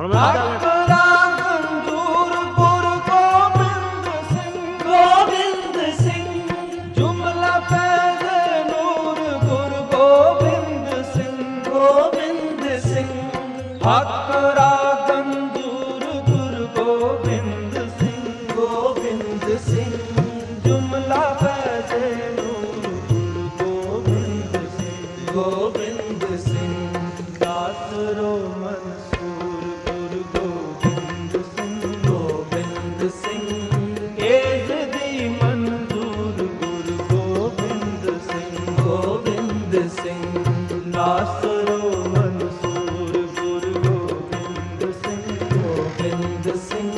ਹੁਣ ਮੈਂ ਕੀ ਕਰਾਂ ਹੱਕ ਰਾਗਨ ਦੂਰ ਗੁਰ ਗੋਬਿੰਦ ਸਿੰਘ ਗੋਬਿੰਦ ਸਿੰਘ। ਜੁਮਲਾ ਪੈਦੇ ਨੂਰ ਗੁਰ ਗੋਬਿੰਦ ਸਿੰਘ ਗੋਬਿੰਦ ਸਿੰਘ। ਦਾਸ ਦਾਸਰੋ ਸਿੰਘ